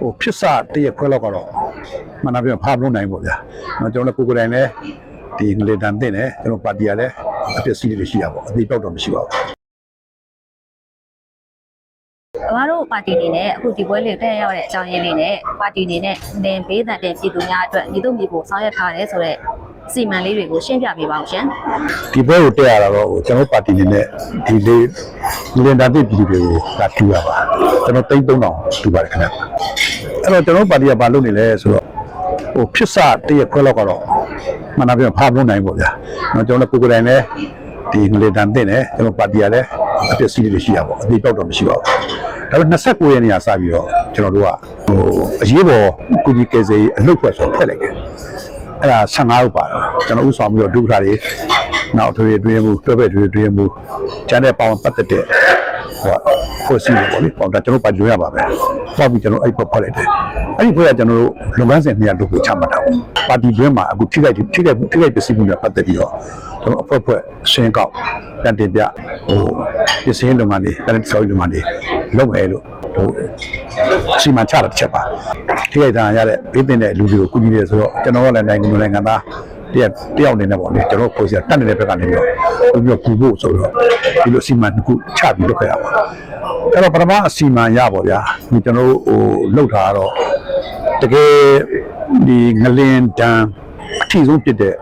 ဟိုဖြစ်စတရက်ခွဲလောက်ကတော့မှန်တာပြောဖားမလို့နိုင်ပေါ့ဗျာနော်ကျွန်တော်လည်းကိုယ်ကိုယ်တိုင်လည်းဒီငလေတန်တင်တယ်ကျွန်တော်ပါတီကလည်းအပျက်စီးတွေရှိတာပေါ့အသေးပောက်တော့မရှိပါဘူးအမတို့ပါတီအနေနဲ့အခုဒီပွဲလေးတက်ရောက်တဲ့အကြောင်းရင်းလေးနဲ့ပါတီအနေနဲ့နေဘေးတန်တဲ့ပြည်သူများအတွက်ညီတို့မြေကိုဆောင်ရွက်ထားတယ်ဆိုတော့ စီမံလေးတွေကိုရှင်းပြပေးပါအောင်ရှင်ဒီဘဲကိုတက်ရတာတော့ဟိုကျွန်တော်ပါတီနေနဲ့ဒီလေးငလေတန်တင်ပြည်သူတွေကိုဒါတူရပါကျွန်တော်တိတ်3000တူပါတယ်ခင်ဗျအဲ့တော့ကျွန်တော်ပါတီကဘာလုပ်နေလဲဆိုတော့ဟိုဖြစ်စတရက်ခွဲလောက်ကတော့မှန်တာပြောဖားမလို့နိုင်ပေါ့ဗျာနော်ကျွန်တော်လည်းကိုယ်ကိုယ်တိုင်လည်းဒီငလေတန်တင်တယ်ကျွန်တော်ပါတီကလည်းအပျက်စီးတွေရှိတာပေါ့အသေးပောက်တော့မရှိပါဘူးဒါပေမဲ့29ရက်နေ့ကစပြီးတော့ကျွန်တော်တို့ကဟိုအရေးပေါ်ကုကြီးကယ်ဆယ်ရေးအလုပ်ဖွဲ့ဆိုဖွဲ့လိုက်တယ် အဲ့ဒါ15ဦးပါတော့ကျွန်တော်ဥဆောင်ပြီးတော့ဒုက္ခတွေနောက်ထွေတွင်းမှုတွဲဘက်ထွေတွင်းမှုကျန်တဲ့ပေါင်းပတ်သက်တဲ့ဟိုဖို့စီပေါ့လေပေါ့ဒါကျွန်တော်ပါကြွရပါပဲပေါ့ပြီးကျွန်တော်အဲ့ပေါ်ဖွဲ့လိုက်တယ်အဲ့ဒီဖွဲ့ကကျွန်တော်တို့လုပ်ငန်းစဉ်နှစ်ရပ်လုပ်ကိုချမှတ်တာပေါ့ပါတီတွင်းမှာအခုထိခိုက်ထိခိုက်ထိခိုက်ပစ္စည်းမှုတွေပတ်သက်ပြီးတော့ကျွန်တော်အဖွဲ့ဖွဲ့ရှင်းကောက်ပြန်တင်ပြဟိုပစ္စည်းလုပ်ငန်းတွေပြန်ဆောက်လုပ်ငန်းတွေလုပ်မယ်လို့ ဟိုစီမံချတာတစ်ချက်ပါထိခိုက်ဒဏ်ရာရတဲ့ဘေးပင်တဲ့လူတွေကိုကူညီနေဆိုတော့ကျွန်တော်ကလည်းနိုင်ငံနိုင်ငံသားတယောက်တယောက်အနေနဲ့ပေါ့လေကျွန်တော်ပုံစံတက်နေတဲ့ဘက်ကနေပြီးတော့ပြီးတော့ကူဖို့ဆိုတော့ဒီလိုစီမံတစ်ခုချပြီးလုပ်ခဲ့ရပါအဲ့တော့ပထမအစီမံရပါဗျာဒီကျွန်တော်ဟိုလောက်တာကတော့တကယ်ဒီငလင်တန်အထီဆုံးဖြစ်တဲ့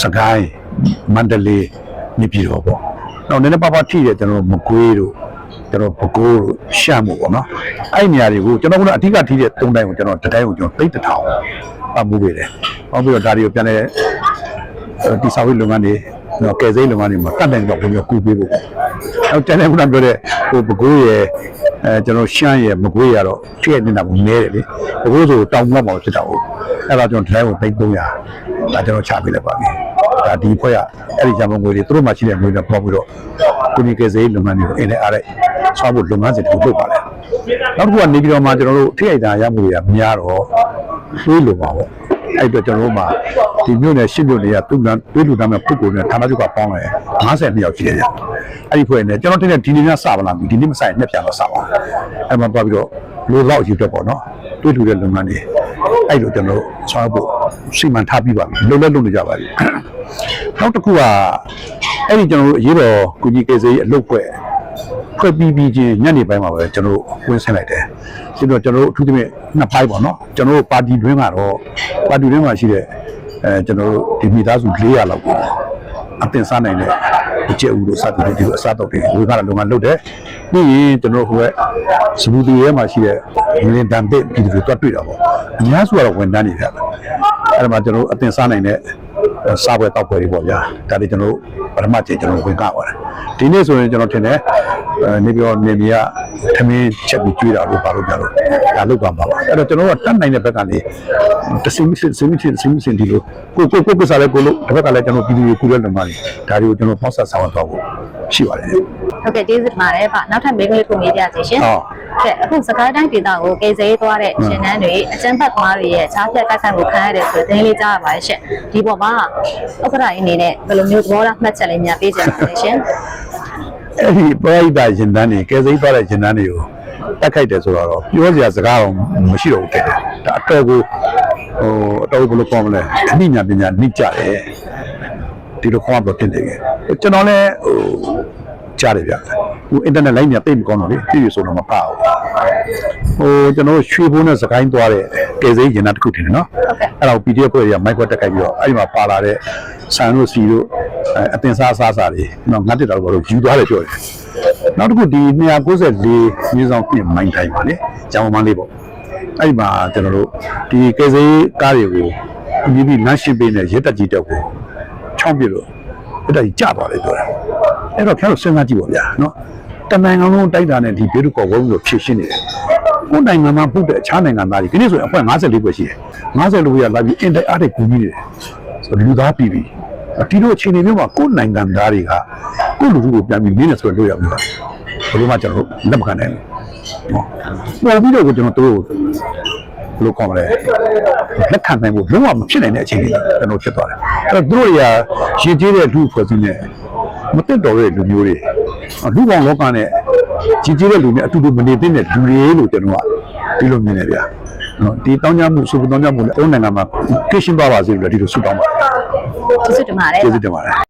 စကိုင်းမန္တလေးနေပြည်တော်ပေါ့နောက်နည်းနည်းပါးပါးထိတယ်ကျွန်တော်မကွေးတို့ ကျွန်တော်ပကိုးတို့ရှမ်းမှုပေါ့နော်အဲ့ဒီနေရာတွေကိုကျွန်တော်ကအဓိကထိတဲ့၃တိုင်းကိုကျွန်တော်တစ်တိုင်းကိုကျွန်တော်သိတ်တစ်ထောင်ပတ်မှုပေးတယ်။နောက်ပြီးတော့ဒါတွေကိုပြန်လဲတိဆောက်ရေးလုပ်ငန်းတွေနော်ကယ်ဆယ်ရေးလုပ်ငန်းတွေမှာတတ်တယ်တော့ဘယ်လိုကူပေးဖို့။နောက်ကျန်တဲ့ခုနပြောတဲ့ဟိုပကိုးရဲ့အဲကျွန်တော်ရှမ်းရဲ့မကွေးရတော့ထိရနေတာပုံနေတယ်လေ။ပကိုးဆိုတောင်မြောက်မှာဖြစ်တာဟုတ်။အဲ့တော့ကျွန်တော်တစ်တိုင်းကိုသိန်း300ဒါကျွန်တော်ချပေးလိုက်ပါပြီ။ဒါဒီဖွဲ့ကအဲ့ဒီဂျမန်ငွေတွေသူတို့မှရှိတဲ့ငွေတွေပေါက်ပြီးတော့ကိုနီကယ်ဆယ်ရေးလုပ်ငန်းတွေကိုအင်းနဲ့အားလိုက် ဆောက်ဖို့လုပ်ငန်းစဉ်တစ်ခုလုပ်ပါလေနောက်တစ်ခုကနေပြီးတော့မှကျွန်တော်တို့ထိရိုက်တာရမှုတွေကများတော့သွေးလိုပါပေါ့အဲ့အတွက်ကျွန်တော်တို့မှာဒီမြို့နယ်ရှစ်မြို့နယ်ကသူ့လမ်းသွေးလူတမ်းမဲ့ပုဂ္ဂိုလ်နဲ့ဌာနချုပ်ကပေါင်းတယ်52ယောက်ရှိတယ်ဗျအဲ့ဒီဖွဲ့နဲ့ကျွန်တော်တင်တဲ့ဒီနေ့ညစပါလားဒီနေ့မဆိုင်နှစ်ပြန်တော့စပါအဲ့မှာသွားပြီးတော့လိုတော့ယူတော့ပေါ့နော်သွေးလူတဲ့လုပ်ငန်းတွေအဲ့လိုကျွန်တော်တို့ဆောက်ဖို့စီမံထားပြီးပါပြီလုံလက်လုံနေကြပါပြီနောက်တစ်ခုကအဲ့ဒီကျွန်တော်တို့အရေးတော်ကုကြီးကေစေးအလုပ်ဖွဲ့ ဖွဲ့ပြီးပြီးချင်းညနေပိုင်းမှာပဲကျွန်တော်တို့ဝင်ဆင်းလိုက်တယ်။ပြီးတော့ကျွန်တော်တို့အထူးသဖြင့်နှစ်ပိုင်းပေါ့နော်။ကျွန်တော်တို့ပါတီတွင်းကတော့ပါတီတွင်းမှာရှိတဲ့အဲကျွန်တော်တို့ဒီမိသားစု400လောက်ကိုအတင်စားနိုင်တဲ့အကျက်ဦးတို့စသည်ဖြင့်ဒီလိုအစားတော့တွေဝေကလာလုံငန်းလုပ်တယ်။ပြီးရင်ကျွန်တော်တို့ဟိုကစပူတီရဲမှာရှိတဲ့ငလင်တန်ပစ်ပြည်သူတွေတွတ်တွေ့တာပေါ့။အများစုကတော့ဝန်တန်းနေကြတယ်။အဲ့ဒါမှကျွန်တော်တို့အတင်စားနိုင်တဲ့ စားပွဲတောက်ပွဲတွေပေါ့ဗျာဒါတွေကျွန်တော်တို့ပထမချိန်ကျွန်တော်ဝင်ကပါတယ်ဒီနေ့ဆိုရင်ကျွန်တော်ထင်တယ်အဲနေပြောနေမီကထမင်းချက်ပြီးကျွေးတာလို့ပါလို့ကြတော့ဒါလုပ်ပါမှာပါအဲ့တော့ကျွန်တော်တို့ကတတ်နိုင်တဲ့ဘက်ကနေတစင်းမစင်းစင်းမစင်းစင်းမစင်းဒီလိုကိုကိုကိုကစားလဲကိုလို့တစ်ဘက်ကလည်းကျွန်တော်ပြည်သူတွေကူတဲ့လုံမာတွေဒါတွေကိုကျွန်တော်ပေါက်ဆက်ဆောင်တော့ဖို့ရှိပါတယ် ဟုတ်ကဲ့ကျေးဇူးတင်ပါတယ်ဗျနောက်ထပ်မေးခွန်းလေးထုတ်မေးပြစီရှင်ဟုတ်ကဲအခုစကိုင်းတိုင်းဒေသကိုကေဇေးသွားတဲ့ရှင်နန်းတွေအကျန်းဖတ်သမားတွေရဲ့ချားဖြတ်တိုက်ခိုက်မှုခံရတယ်ဆိုတဲ့သတင်းလေးကြားရပါတယ်ရှင်ဒီပေါ်မှာဥက္ကဋ္ဌကြီးအနေနဲ့ဘယ်လိုမျိုးသဘောထားမှတ်ချက်လေးများပေးချင်ပါလဲရှင်အဲ့ဒီပရိသတ်ရင်တန်းတွေကယ်စိသွားတဲ့ရင်တန်းတွေကိုတက်ခိုက်တယ်ဆိုတော့ပြောစရာစကားတော့မရှိတော့ဘူးတဲ့ဒါအတော်ကိုဟိုအတော်ဘယ်လိုခေါ်မလဲအနည်းညာပညာနှိကြတယ်ဒီလိုခေါ်တော့တင်တယ်ကျွန်တော်လည်းဟို ကြားတယ်ဗျဟိုအင်တာနက်လိုင်းညာတိတ်မကောင်းတော့လေပြည့်ရဆိုတော့မပါဘူးဟိုကျွန်တော်ရွှေဘုံနဲ့စကိုင်းသွားတဲ့ကယ်စိရင်တန်းတစ်ခုတင်တယ်နော်ဟုတ်ကဲ့အဲ့ဒါကို PDF ဖွဲ့တွေကမိုက်ခွက်တက်ခိုက်ပြီးတော့အဲ့ဒီမှာပါလာတဲ့ဆန်တို့စီတို့အဲအတင်စားအစားစားတွေနော်ငတ်တက်တာတို့ဘာလို့ယူသွားတယ်ပြောတယ်နောက်တစ်ခုဒီ294မြေဆောင်ပြင်မိုင်းတိုင်းပါလေကျောင်းမန်းလေးပေါ့အဲ့ဒီမှာကျွန်တော်တို့ဒီကေစေးကားတွေကိုဒီဒီလမ်းရှင်းပေးနေရက်တက်ကြီးတက်ကိုချောင်းပြလို့ရက်တက်ကြီးကြသွားတယ်ပြောတယ် အဲ့တော့ခင်ဗျားတို့စဉ်းစားကြည့်ပါဗျာနော်တနိုင်ငံလုံးတိုက်တာနဲ့ဒီဘေးဒုက္ခဝုန်းလို့ဖြစ်ရှင်းနေတယ်ကိုယ်နိုင်ငံမှာပုတ်တဲ့အခြားနိုင်ငံသားတွေဒီနေ့ဆိုရင်အဖွဲ့54ပဲရှိတယ်50လူရလာပြီးအင်တိုက်အားတဲ့ကူညီနေတယ်ဆိုတော့လူသားပြည်ပြီဒီလိုအခြေအနေမျိုးမှာကိုယ်နိုင်ငံသားတွေကကိုယ့်လူထုကိုပြန်ပြီးနင်းနေဆိုတော့လို့ရမှာဘယ်လိုမှကျွန်တော်တို့လက်မခံနိုင်ဘူးဟောပေါ်ပြီးတော့ကိုကျွန်တော်တို့ဘယ်လိုခေါ်မလဲလက်ခံနိုင်ဖို့လုံးဝမဖြစ်နိုင်တဲ့အခြေအနေကျွန်တော်ဖြစ်သွားတယ်အဲ့တော့သူတို့တွေကရည်ကြီးတဲ့လူဖွဲ့စည်းနေ မတက်တော်တဲ့လူမျိုးတွေလူပေါင်းလောကနဲ့ကြီးကြီးတဲ့လူနဲ့အတူတူမနေသင့်တဲ့လူတွေလို့ကျွန်တော်ကဒီလိုမြင်နေဗျာနော်ဒီတောင်းကြမှုစုပတောင်းကြမှုလည်းအုံးနိုင်ငံမှာကင်းရှင်းပါပါစေလို့လည်းဒီလိုဆုတောင်းပါကျေးဇူးတင်ပါတယ်ကျေးဇူးတင်ပါတယ်